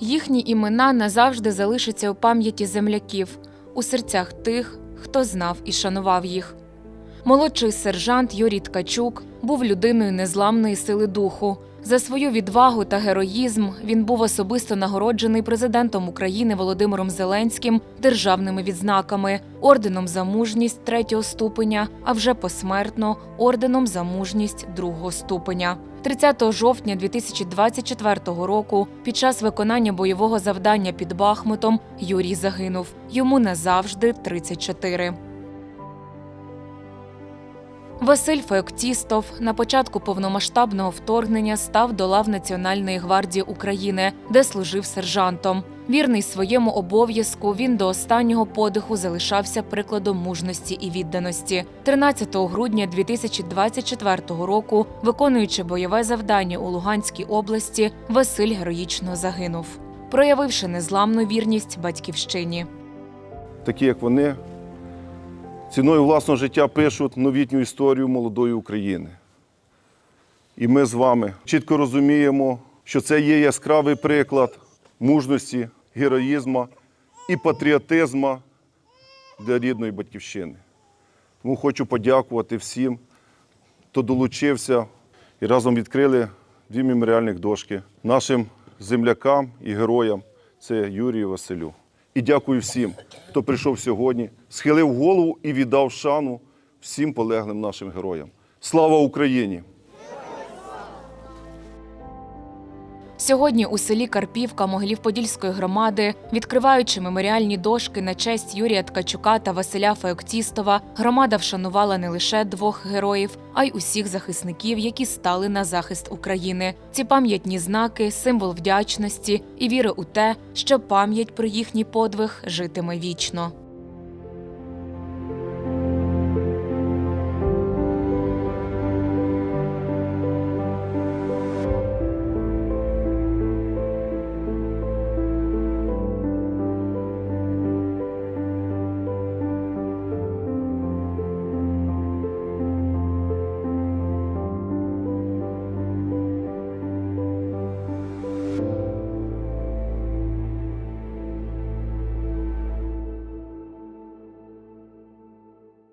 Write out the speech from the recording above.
Їхні імена назавжди залишаться у пам'яті земляків, у серцях тих, хто знав і шанував їх. Молодший сержант Юрій Ткачук був людиною незламної сили духу. За свою відвагу та героїзм він був особисто нагороджений президентом України Володимиром Зеленським державними відзнаками, орденом за мужність третього ступеня, а вже посмертно орденом за мужність другого ступеня. 30 жовтня 2024 року під час виконання бойового завдання під Бахмутом Юрій загинув. Йому назавжди 34. Василь Феоктістов на початку повномасштабного вторгнення став до лав Національної гвардії України, де служив сержантом. Вірний своєму обов'язку, він до останнього подиху залишався прикладом мужності і відданості. 13 грудня 2024 року, виконуючи бойове завдання у Луганській області, Василь героїчно загинув, проявивши незламну вірність батьківщині. такі як вони, ціною власного життя пишуть новітню історію молодої України. І ми з вами чітко розуміємо, що це є яскравий приклад мужності, героїзму і патріотизму для рідної батьківщини. Тому хочу подякувати всім, хто долучився і разом відкрили дві меморіальних дошки нашим землякам і героям. Це Юрію Василю. І дякую всім, хто прийшов сьогодні, схилив голову і віддав шану всім полеглим нашим героям. Слава Україні! Сьогодні у селі Карпівка Могилів-Подільської громади, відкриваючи меморіальні дошки на честь Юрія Ткачука та Василя Феоктістова, громада вшанувала не лише двох героїв, а й усіх захисників, які стали на захист України. Ці пам'ятні знаки символ вдячності і віри у те, що пам'ять про їхній подвиг житиме вічно.